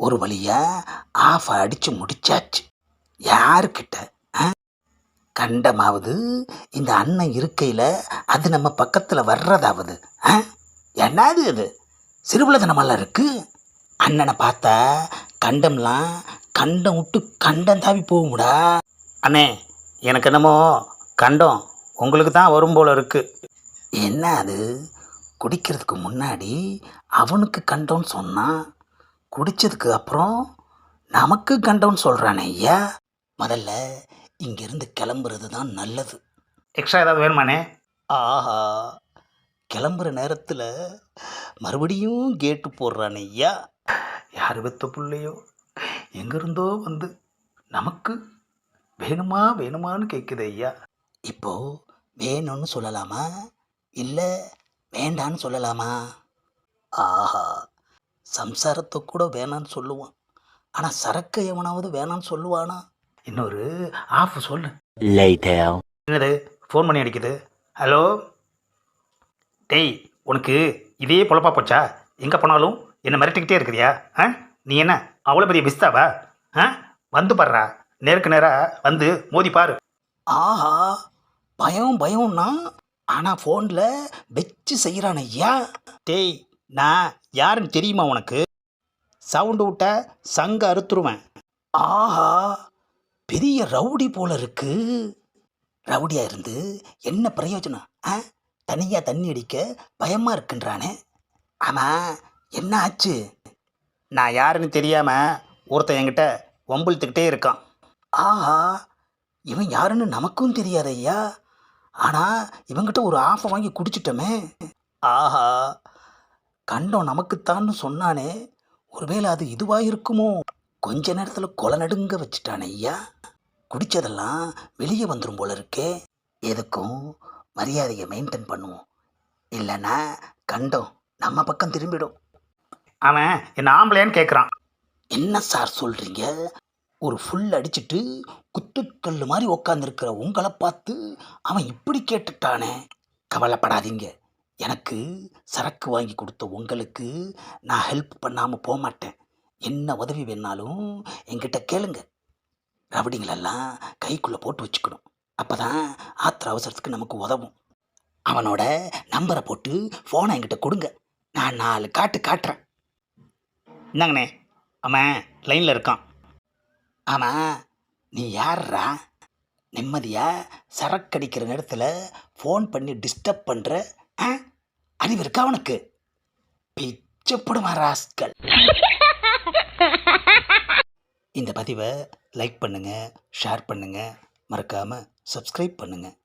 ஒரு வழியா ஆஃப் அடிச்சு முடிச்சாச்சு. யாருக்கிட்ட கண்டமாவது இந்த அண்ணன் இருக்கையில் அது நம்ம பக்கத்தில் வர்றதாவது ஆ? என்னது அது சிறுபுலதனமெல்லாம் இருக்கு. அண்ணனை பார்த்தா கண்டம்லாம் கண்டம் விட்டு கண்டம் தாவி போகும்டா. அண்ணே எனக்கு என்னமோ கண்டம் உங்களுக்கு தான் வரும் போல இருக்கு. என்ன அது? குடிக்கிறதுக்கு முன்னாடி அவனுக்கு கண்டம்னு சொன்னான். குடிச்சதுக்கு அப்புறம் நமக்கு கண்டம்னு சொல்கிறானே ஐயா. முதல்ல இங்கிருந்து கிளம்புறது தான் நல்லது. எக்ஸ்ட்ரா ஏதாவது வேணுமானே ஆஹா கிளம்புற நேரத்தில் மறுபடியும் கேட்டு போடுறானே ஐயா. யார் வெத்த பிள்ளையோ? எங்கிருந்தோ வந்து நமக்கு வேணுமா வேணுமான்னு கேட்குது ஐயா. இப்போ வேணும்னு சொல்லலாமா? இல்லை வேண்டான்னு சொல்லலாமா? ஆஹா சம்சாரத்தை கூட வேணான்னு சொல்லுவான். ஆனால் சரக்கு எவனாவது வேணான்னு சொல்லுவானா? இன்னொரு ஆஃப் சொல்லு. என்னது? ஃபோன் பண்ணி அடிக்குது. ஹலோ டேய் உனக்கு இதே பொழப்பா போச்சா? எங்கே போனாலும் என்னை மிரட்டிக்கிட்டே இருக்கிறியா? ஆ? நீ என்ன அவ்வளோ பெரிய பிஸ்தாவா ஆ? வந்து பாடுறா நேருக்கு நேராக வந்து மோதி பாரு. ஆஹா பயம் பயம்னா? ஆனால் ஃபோனில் வச்சு செய்கிறான் ஐயா டேய் நான் யாருன்னு தெரியுமா உனக்கு? சவுண்டு விட்ட சங்க அறுத்துருவேன். ஆஹா பெரிய ரவுடி போல இருக்கு. ரவுடியா இருந்து என்ன பிரயோஜனம்? ஆ? தனியாக தண்ணி அடிக்க பயமாக இருக்குன்றானே. ஆமாம் என்ன ஆச்சு? நான் யாருன்னு தெரியாமல் ஒருத்தன் என்கிட்ட வம்பிழுத்துக்கிட்டே இருக்கான். ஆஹா இவன் யாருன்னு நமக்கும் தெரியாது ஐயா ஆனால் இவங்கிட்ட ஒரு ஆஃபை வாங்கி குடிச்சிட்டோமே. ஆஹா கண்டம் நமக்குத்தான்னு சொன்னானே ஒருவேளை அது இதுவாக இருக்குமோ கொஞ்ச நேரத்தில் கொலை நடுங்க வச்சுட்டானே ஐயா. குடித்ததெல்லாம் வெளியே வந்துடும் போல இருக்கே. எதுக்கும்? மரியாதையை மெயின்டைன் பண்ணுவோம். இல்லைன்னா கண்டம் நம்ம பக்கம் திரும்பிடும். அவன் என்ன ஆம்பளையான்னு கேட்குறான் என்ன சார் சொல்கிறீங்க ஒரு ஃபுல் அடிச்சிட்டு குத்துக்கல் மாதிரி உக்காந்துருக்கிற உங்களை பார்த்து அவன் இப்படி கேட்டுட்டானே. கவலைப்படாதீங்க. எனக்கு சரக்கு வாங்கி கொடுத்த உங்களுக்கு நான் ஹெல்ப் பண்ணாமல் போக மாட்டேன் என்ன உதவி வேணாலும் என்கிட்ட கேளுங்க. ரவடிங்களெல்லாம் கைக்குள்ளே போட்டு வச்சுக்கணும். அப்போ தான் ஆத்திர அவசரத்துக்கு நமக்கு உதவும். அவனோட நம்பரை போட்டு ஃபோனை என்கிட்ட கொடுங்க. நான் நாலு காட்டு காட்டுறேன். இந்தாங்கண்ணே அவன் லைனில் இருக்கான். ஆமாம் நீ யார்ரா நிம்மதியாக சரக்கடிக்கிற நேரத்தில் ஃபோன் பண்ணி டிஸ்டர்ப் பண்ணுற அறிவு இருக்கா அவனுக்கு பிச்சப்படுமா ராஸ்கல் இந்த பதிவை லைக் பண்ணுங்கள் ஷேர் பண்ணுங்கள் மறக்காமல் சப்ஸ்கிரைப் பண்ணுங்கள்